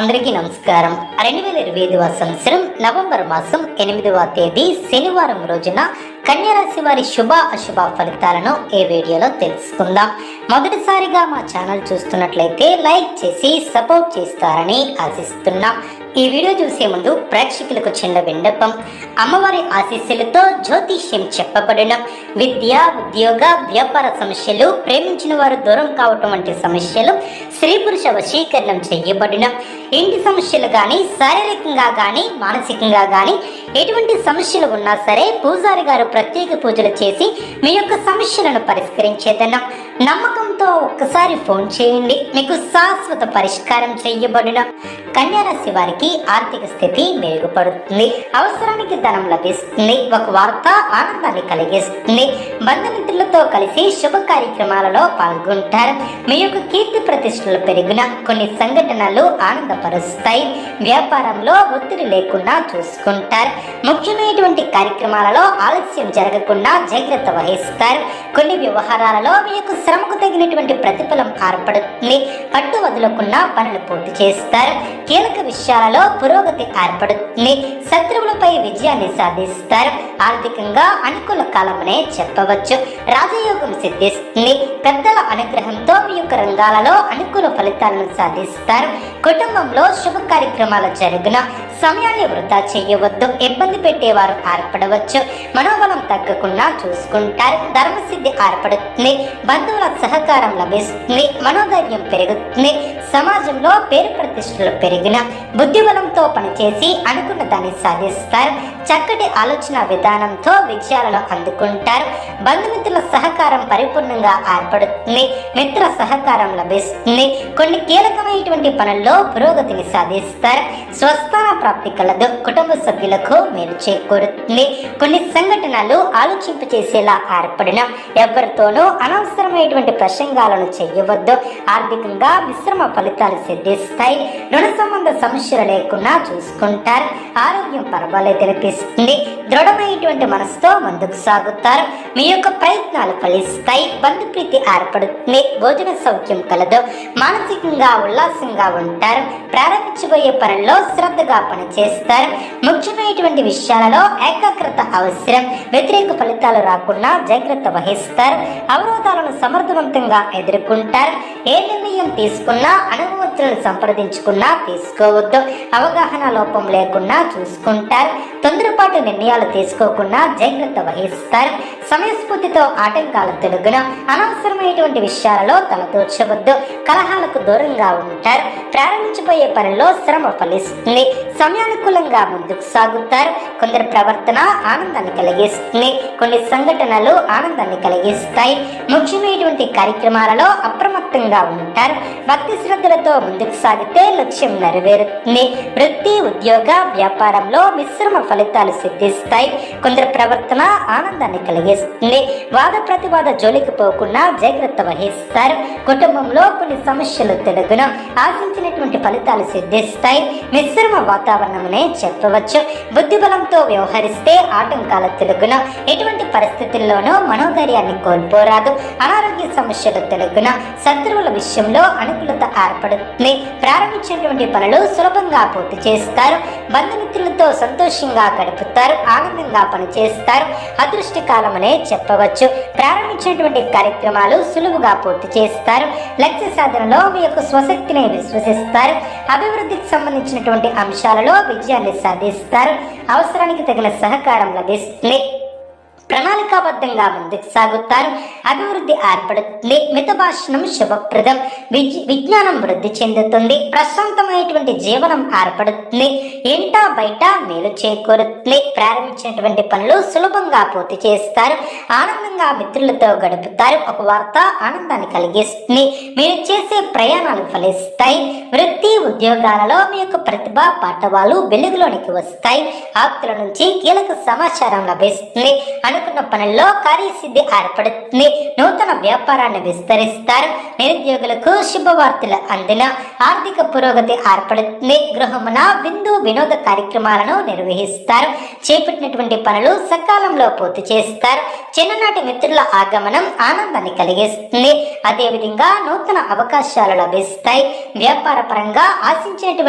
అందరికీ నమస్కారం. రెండు వేల ఇరవై ఐదు సంవత్సరం నవంబర్ మాసం ఎనిమిదవ తేదీ శనివారం రోజున కన్యరాశి వారి శుభ అశుభ ఫలితాలను ఈ వీడియోలో తెలుసుకుందాం. మొదటిసారిగా మా ఛానల్ చూస్తున్నట్లయితే లైక్ చేసి సపోర్ట్ చేస్తారని ఆశిస్తున్నాం. ఈ వీడియో చూసే ముందు ప్రేక్షకులకు చిన్న విన్నపం. అమ్మవారి ఆశీస్సులతో జ్యోతిష్యం చెప్పబడిన విద్య ఉద్యోగ వ్యాపార సమస్యలు ప్రేమించిన వారు దూరం కావటం వంటి సమస్యలు స్త్రీ పురుష వశీకరణం చేయబడిన. ఇంటి సమస్యలు కానీ శారీరకంగా కానీ మానసికంగా కానీ ఎటువంటి సమస్యలు ఉన్నా సరే పూజారి గారు ప్రత్యేక పూజలు చేసి మీ యొక్క సమస్యలను పరిష్కరించేదన్నాం నమ్మకంతో ఒక్కసారి ఫోన్ చేయండి. మీకు శాశ్వత పరిష్కారం చేయబడిన కన్యారాశి వారికి ఆర్థిక స్థితి మెరుగుపడుతుంది. అవసరానికి ధనం లభిస్తుంది. ఒక వార్త ఆనందాన్ని కలిగిస్తుంది. బంధుమిత్రులతో కలిసి శుభ కార్యక్రమాలలో పాల్గొంటారు. మీ యొక్క కీర్తి ప్రతిష్టలు పెరిగిన కొన్ని సంఘటనలు ఆనందపరుస్తాయి. వ్యాపారంలో ఒత్తిడి లేకుండా చూసుకుంటారు. ముఖ్యమైనటువంటి కార్యక్రమాలలో ఆలస్యం జరగకుండా జాగ్రత్త వహిస్తారు. కొన్ని వ్యవహారాలలో మీ యొక్క శ్రమకు తగినటువంటి ప్రతిఫలం ఏర్పడుతుంది పట్టు వదులుకున్న పనులు పూర్తి చేస్తారు. కీలక విషయాలలో పురోగతి ఏర్పడుతుంది శత్రువులపై విజయాన్ని సాధిస్తారు. ఆర్థికంగా అనుకూల కాలమనే చెప్పవచ్చు. రాజయోగం సిద్ధిస్తుంది. పెద్దల అనుగ్రహంతో మీ యొక్క రంగాలలో అనుకూల ఫలితాలను సాధిస్తారు. కుటుంబంలో శుభ కార్యక్రమాలు జరుగున? సమయాన్ని వృధా చేయవద్దు. ఇబ్బంది పెట్టేవారు ఏర్పడవచ్చు మనోబలం తగ్గకుండా చూసుకుంటారు. ధర్మసిద్ధి ఏర్పడుతుంది బంధువుల సహకారం లభిస్తుంది. మనోధైర్యం పెరుగుతుంది. సమాజంలో పేరు ప్రతిష్టలు పెరిగిన బుద్ధిబలంతో పనిచేసి అనుకున్న దాన్ని సాధిస్తారు. చక్కటి ఆలోచన విధానంతో విజయాలను అందుకుంటారు. బంధుమిత్రుల సహకారం పరిపూర్ణంగా ఏర్పడుతుంది మిత్ర సహకారం లభిస్తుంది. కొన్ని కీలకమైనటువంటి పనుల్లో పురోగతిని సాధిస్తారు. స్వస్థ ప్రాప్తి కలదు. కుటుంబ సభ్యులకు మేలు చేకూరుతుంది. కొన్ని సంఘటనలు ఆలోచింప చేసేలా ఏర్పడిన ఎవరితోనూ అనవసరమైనటువంటి ప్రసంగాలను చేయవద్దు. ఆర్థికంగా మిశ్రమ ఫలితాలు సిద్ధిస్తాయి. రుణ సంబంధ సమస్యలు లేకుండా చూసుకుంటారు. ఆరోగ్యం పర్వాలేదు అనిపిస్తుంది దృఢమైనటువంటి మనసుతో ముందుకు సాగుతారు. మీ యొక్క ప్రయత్నాలు ఫలిస్తాయి. బంధుప్రీతి ఏర్పడుతుంది. భోజన సౌఖ్యం కలదు. మానసికంగా ఉల్లాసంగా ఉంటారు. ప్రారంభించబోయే పనుల్లో శ్రద్ధగా పనిచేస్తారు. ముఖ్యమైనటువంటి విషయాలలో ఏకాగ్రత అవసరం. వ్యతిరేక ఫలితాలు రాకుండా జాగ్రత్త వహిస్తారు. అవరోధాలను సమర్థవంతంగా ఎదుర్కొంటారు. ఏ నిర్ణయం తీసుకున్నా అనుభవతులను సంప్రదించుకున్నా తీసుకోవద్దు. అవగాహన లోపం లేకుండా చూసుకుంటారు. తొందరపాటు నిర్ణయాలు తీసుకోకుండా జాగ్రత్త వహిస్తారు. సమయస్ఫూర్తితో ఆటంకాలు తొలగిన అనవసరమైనటువంటి విషయాలలో తలదూర్చవద్దు కలహాలకు దూరంగా ఉంటారు. ప్రారంభించబోయే పనిలో శ్రమ ఫలిస్తుంది. సమయానుకూలంగా ముందుకు సాగుతారు. కొందరి ప్రవర్తన ఆనందాన్ని కలిగిస్తుంది. కొన్ని సంఘటనలు ఆనందాన్ని కలిగిస్తాయి. ముఖ్యమైనటువంటి కార్యక్రమాలలో అప్రమత్తంగా ఉంటారు. భక్తి శ్రద్ధలతో ముందుకు సాగితే లక్ష్యం నెరవేరుతుంది. వృత్తి ఉద్యోగ వ్యాపారంలో మిశ్రమ ఫలితాలు సిద్ధిస్తాయి. కొందరి ప్రవర్తన ఆనందాన్ని కలిగిస్తుంది. వాద ప్రతివాద జోలికి పోకుండా జాగ్రత్త వహిస్తారు. కుటుంబంలో కొన్ని సమస్యలు తెలుగున. ఆశించినటువంటి ఫలితాలు సిద్ధిస్తాయి. మిశ్రమ వాతావరణమనే చెప్పవచ్చు. బుద్ధిబలంతో వ్యవహరిస్తే ఆటంకాల తెలుగున ఎటువంటి పరిస్థితుల్లోనూ మనోధైర్యాన్ని కోల్పోరాదు. అనారోగ్య సమస్యలు తెలుగున. శత్రువుల విషయంలో అనుకూలత ఏర్పడుతుంది. ప్రారంభించినటువంటి పనులు సులభంగా పూర్తి చేస్తారు. బంధుమిత్రులతో సంతోషంగా గడుపుతారు. ఆనందంగా పనిచేస్తారు. అదృష్ట అనే చెప్పవచ్చు. ప్రారంభించినటువంటి కార్యక్రమాలు సులువుగా పూర్తి చేస్తారు. లక్ష్య సాధనలో మీ యొక్క స్వశక్తిని విశ్వసిస్తారు. అభివృద్ధికి సంబంధించినటువంటి త్వరలో విజయాన్ని సాధిస్తారు అవసరానికి తగిన సహకారం లభిస్తుంది. ప్రణాళికాబద్ధంగా ముందుకు సాగుతారు. అభివృద్ధి ఏర్పడుతుంది. మితభాషణం శుభప్రదం. విజ్- విజ్ఞానం వృద్ధి చెందుతుంది. ప్రశాంతమైనటువంటి జీవనం ఏర్పడుతుంది. ఇంటా బయట మేలు చేకూరుతుంది. ప్రారంభించినటువంటి పనులు సులభంగా పూర్తి చేస్తారు. ఆనందంగా మిత్రులతో గడుపుతారు. ఒక వార్త ఆనందాన్ని కలిగిస్తుంది. మీరు చేసే ప్రయాణాలు ఫలిస్తాయి. వృత్తి ఉద్యోగాలలో మీ యొక్క ప్రతిభ పాఠవాలు వెలుగులోనికి వస్తాయి. ఆప్తుల నుంచి కీలక సమాచారం లభిస్తుంది. అనుకున్న పనుల్లో కార్యసిద్ధి ఏర్పడుతుంది. నూతన వ్యాపారాన్ని విస్తరిస్తారు. నిరుద్యోగులకు శుభవార్తలు అందిన ఆర్థిక పురోగతి ఏర్పడుతుంది. గృహమున విందు వినోద కార్యక్రమాలను నిర్వహిస్తారు. చేపట్టినటువంటి పనులు సకాలంలో పూర్తి చేస్తారు. చిన్ననాటి మిత్రుల ఆగమనం ఆనందాన్ని కలిగిస్తుంది. అదేవిధంగా నూతన అవకాశాలు లభిస్తాయి. వ్యాపార పరంగా ఆశించినటువంటి